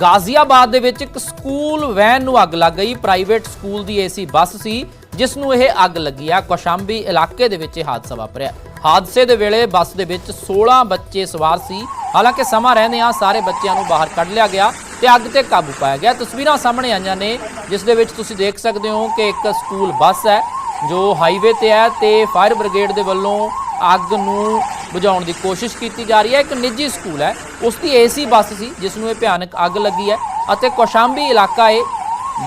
ਗਾਜ਼ੀਆਬਾਦ ਦੇ ਵਿੱਚ ਇੱਕ ਸਕੂਲ ਵੈਨ ਨੂੰ ਅੱਗ ਲੱਗ ਗਈ। ਪ੍ਰਾਈਵੇਟ ਸਕੂਲ ਦੀ ਏਸੀ ਬੱਸ ਸੀ, ਜਿਸ ਨੂੰ ਇਹ ਅੱਗ ਲੱਗੀ ਆ। ਕੋਸ਼ਾਂਬੀ ਇਲਾਕੇ ਦੇ ਵਿੱਚ ਇਹ ਹਾਦਸਾ ਵਾਪਰਿਆ। ਹਾਦਸੇ ਦੇ ਵੇਲੇ ਬੱਸ ਦੇ ਵਿੱਚ 16 ਬੱਚੇ ਸਵਾਰ ਸੀ। ਹਾਲਾਂਕਿ ਸਮਾਂ ਰਹਿੰਦਿਆਂ ਸਾਰੇ ਬੱਚਿਆਂ ਨੂੰ ਬਾਹਰ ਕੱਢ ਲਿਆ ਗਿਆ ਤੇ ਅੱਗ ਤੇ ਕਾਬੂ ਪਾਇਆ ਗਿਆ। ਤਸਵੀਰਾਂ ਸਾਹਮਣੇ ਆਈਆਂ ਨੇ, ਜਿਸ ਦੇ ਵਿੱਚ ਤੁਸੀਂ ਦੇਖ ਸਕਦੇ ਹੋ ਕਿ ਇੱਕ ਸਕੂਲ ਬੱਸ ਹੈ, ਜੋ ਹਾਈਵੇ ਤੇ ਹੈ ਤੇ ਫਾਇਰ ਬ੍ਰਿਗੇਡ ਦੇ ਵੱਲੋਂ ਅੱਗ ਨੂੰ ਬੁਝਾਉਣ ਦੀ ਕੋਸ਼ਿਸ਼ ਕੀਤੀ ਜਾ ਰਹੀ ਹੈ। ਇੱਕ ਨਿੱਜੀ ਸਕੂਲ ਹੈ। ਉਸ ਦੀ ਏਸੀ ਬੱਸ ਸੀ, ਜਿਸ ਨੂੰ ਇਹ ਭਿਆਨਕ ਅੱਗ ਲੱਗੀ ਹੈ ਅਤੇ ਕੋਸ਼ਾਂਬੀ ਇਲਾਕਾ ਹੈ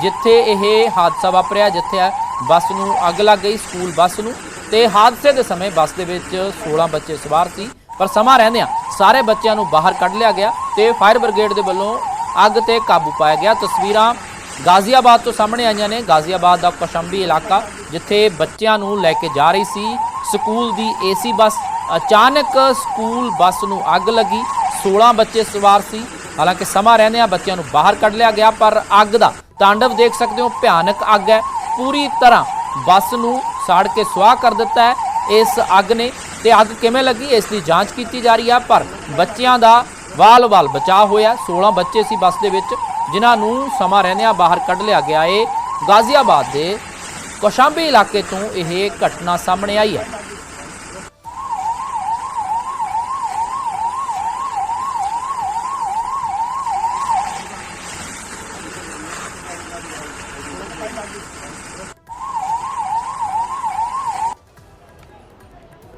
ਜਿੱਥੇ ਇਹ ਹਾਦਸਾ ਵਾਪਰਿਆ, ਜਿੱਥੇ ਬੱਸ ਨੂੰ ਅੱਗ ਲੱਗ ਗਈ, ਸਕੂਲ ਬੱਸ ਨੂੰ। ਤੇ ਹਾਦਸੇ ਦੇ ਸਮੇਂ ਬੱਸ ਦੇ ਵਿੱਚ 16 ਬੱਚੇ ਸਵਾਰ ਸੀ, ਪਰ ਸਮਾਂ ਰਹਿੰਦਿਆਂ ਸਾਰੇ ਬੱਚਿਆਂ ਨੂੰ ਬਾਹਰ ਕੱਢ ਲਿਆ ਗਿਆ ਤੇ ਫਾਇਰ ਬ੍ਰਿਗੇਡ ਦੇ ਵੱਲੋਂ ਅੱਗ ਤੇ ਕਾਬੂ ਪਾਇਆ ਗਿਆ। ਤਸਵੀਰਾਂ ਗਾਜ਼ੀਆਬਾਦ ਤੋਂ ਸਾਹਮਣੇ ਆਈਆਂ ਨੇ। ਗਾਜ਼ੀਆਬਾਦ ਦਾ ਕੋਸ਼ੰਬੀ ਇਲਾਕਾ, ਜਿੱਥੇ ਬੱਚਿਆਂ ਨੂੰ ਲੈ ਕੇ ਜਾ ਰਹੀ ਸੀ ਸਕੂਲ ਦੀ ਏਸੀ ਬੱਸ। ਅਚਾਨਕ ਸਕੂਲ ਬੱਸ ਨੂੰ ਅੱਗ ਲੱਗੀ। 16 ਬੱਚੇ ਸਵਾਰ ਸੀ। ਹਾਲਾਂਕਿ ਸਮਾਂ ਰਹਿੰਦਿਆਂ ਬੱਚਿਆਂ ਨੂੰ ਬਾਹਰ ਕੱਢ ਲਿਆ ਗਿਆ, ਪਰ ਅੱਗ ਦਾ ਤਾਂਡਵ ਦੇਖ ਸਕਦੇ ਹੋ, ਭਿਆਨਕ ਅੱਗ ਹੈ। ਪੂਰੀ ਤਰ੍ਹਾਂ ਬੱਸ ਨੂੰ ਸਾੜ ਕੇ ਸੁਆਹ ਕਰ ਦਿੱਤਾ ਹੈ। ਇਸ ਅੱਗ ਨੇ ਤੇ ਅੱਗ ਕਿਵੇਂ ਲੱਗੀ, ਇਸ ਦੀ ਜਾਂਚ ਕੀਤੀ ਜਾ ਰਹੀ ਹੈ ਪਰ ਬੱਚਿਆਂ ਦਾ ਵਾਲ-ਵਾਲ ਬਚਾਅ ਹੋਇਆ। 16 ਬੱਚੇ ਸੀ ਬੱਸ ਦੇ ਵਿੱਚ, ਜਿਨ੍ਹਾਂ ਨੂੰ ਸਮਾਂ ਰਹਿੰਦਿਆਂ ਬਾਹਰ ਕੱਢ ਲਿਆ ਗਿਆ ਏ। ਗਾਜ਼ੀਆਬਾਦ ਦੇ ਕੋਸ਼ਾਂਬੀ ਇਲਾਕੇ ਤੋਂ ਇਹ ਘਟਨਾ ਸਾਹਮਣੇ ਆਈ ਹੈ।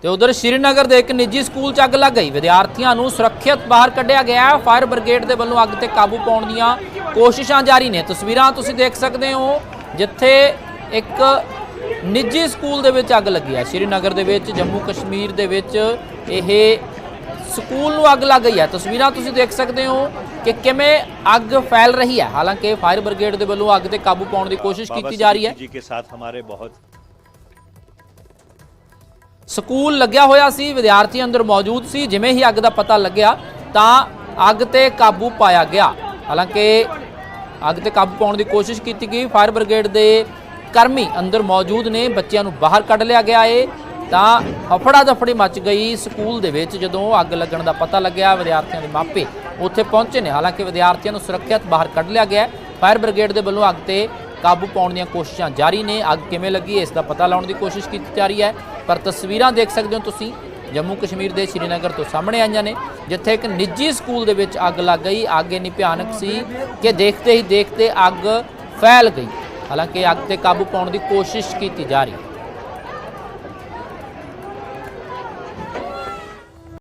ਤੇ ਉਧਰ ਸ਼੍ਰੀਨਗਰ ਦੇ ਇੱਕ ਨਿੱਜੀ ਸਕੂਲ 'ਚ ਅੱਗ ਲੱਗ ਗਈ। ਵਿਦਿਆਰਥੀਆਂ ਨੂੰ ਸੁਰੱਖਿਅਤ ਬਾਹਰ ਕੱਢਿਆ ਗਿਆ ਫਾਇਰ ਬ੍ਰਿਗੇਡ ਦੇ ਵੱਲੋਂ ਅੱਗ ਤੇ ਕਾਬੂ ਪਾਉਣ ਦੀਆਂ ਕੋਸ਼ਿਸ਼ਾਂ ਜਾਰੀ ਨੇ। ਤਸਵੀਰਾਂ ਤੁਸੀਂ ਦੇਖ ਸਕਦੇ ਹੋ, ਜਿੱਥੇ ਇੱਕ ਨਿੱਜੀ ਸਕੂਲ ਦੇ ਵਿੱਚ ਅੱਗ ਲੱਗੀ ਹੈ। ਸ਼੍ਰੀਨਗਰ ਦੇ ਵਿੱਚ, ਜੰਮੂ ਕਸ਼ਮੀਰ ਦੇ ਵਿੱਚ ਇਹ ਸਕੂਲ ਨੂੰ ਅੱਗ ਲੱਗ ਗਈ ਹੈ। ਤਸਵੀਰਾਂ ਤੁਸੀਂ ਦੇਖ ਸਕਦੇ ਹੋ ਕਿ ਕਿਵੇਂ ਅੱਗ ਫੈਲ ਰਹੀ ਹੈ? ਹਾਲਾਂਕਿ ਫਾਇਰ ਬ੍ਰਿਗੇਡ ਦੇ ਵੱਲੋਂ ਅੱਗ ਤੇ ਕਾਬੂ ਪਾਉਣ ਦੀ ਕੋਸ਼ਿਸ਼ ਕੀਤੀ ਜਾ ਰਹੀ ਹੈ। ਜੀ ਕੇ ਸਾਥ ਹਮਾਰੇ ਬਹੁਤ ਸਕੂਲ ਲੱਗਿਆ ਹੋਇਆ ਸੀ ਵਿਦਿਆਰਥੀ ਅੰਦਰ ਮੌਜੂਦ ਸੀ। ਜਿਵੇਂ ਹੀ ਅੱਗ ਦਾ ਪਤਾ ਲੱਗਿਆ ਤਾਂ ਅੱਗ ਤੇ ਕਾਬੂ ਪਾਇਆ ਗਿਆ। ਹਾਲਾਂਕਿ ਅੱਗ ਤੇ ਕਾਬੂ ਪਾਉਣ ਦੀ ਕੋਸ਼ਿਸ਼ ਕੀਤੀ ਗਈ। ਫਾਇਰ ਬ੍ਰਿਗੇਡ ਦੇ ਕਰਮੀ ਅੰਦਰ ਮੌਜੂਦ ਨੇ ਬੱਚਿਆਂ ਨੂੰ ਬਾਹਰ ਕੱਢ ਲਿਆ ਗਿਆ ਏ। ਤਾਂ ਹਫੜਾ ਦਫੜੀ ਮਚ ਗਈ ਸਕੂਲ ਦੇ ਵਿੱਚ ਜਦੋਂ ਅੱਗ ਲੱਗਣ ਦਾ ਪਤਾ ਲੱਗਿਆ। ਵਿਦਿਆਰਥੀਆਂ ਦੇ ਮਾਪੇ ਉੱਥੇ ਪਹੁੰਚੇ ਨੇ। ਹਾਲਾਂਕਿ ਵਿਦਿਆਰਥੀਆਂ ਨੂੰ ਸੁਰੱਖਿਅਤ ਬਾਹਰ ਕੱਢ ਲਿਆ ਗਿਆ ਫਾਇਰ ਬ੍ਰਿਗੇਡ ਦੇ ਵੱਲੋਂ ਅੱਗ ਤੇ ਕਾਬੂ ਪਾਉਣ ਦੀਆਂ ਕੋਸ਼ਿਸ਼ਾਂ ਜਾਰੀ ਨੇ। ਅੱਗ ਕਿਵੇਂ ਲੱਗੀ ਇਸ ਦਾ ਪਤਾ ਲਾਉਣ ਦੀ ਕੋਸ਼ਿਸ਼ ਕੀਤੀ ਜਾ ਰਹੀ ਹੈ। ਪਰ ਤਸਵੀਰਾਂ ਦੇਖ ਸਕਦੇ ਹੋ ਤੁਸੀਂ। ਜੰਮੂ ਕਸ਼ਮੀਰ ਦੇ ਸ਼੍ਰੀਨਗਰ ਤੋਂ ਸਾਹਮਣੇ ਆਈਆਂ ਨੇ, ਜਿੱਥੇ ਇੱਕ ਨਿੱਜੀ ਸਕੂਲ ਦੇ ਵਿੱਚ ਅੱਗ ਲੱਗ ਗਈ। ਅੱਗ ਇੰਨੀ ਭਿਆਨਕ ਸੀ ਕਿ ਦੇਖਦੇ ਹੀ ਦੇਖਦੇ ਅੱਗ ਫੈਲ ਗਈ। ਹਾਲਾਂਕਿ ਅੱਗ ਤੇ ਕਾਬੂ ਪਾਉਣ ਦੀ ਕੋਸ਼ਿਸ਼ ਕੀਤੀ ਜਾ ਰਹੀ ਹੈ।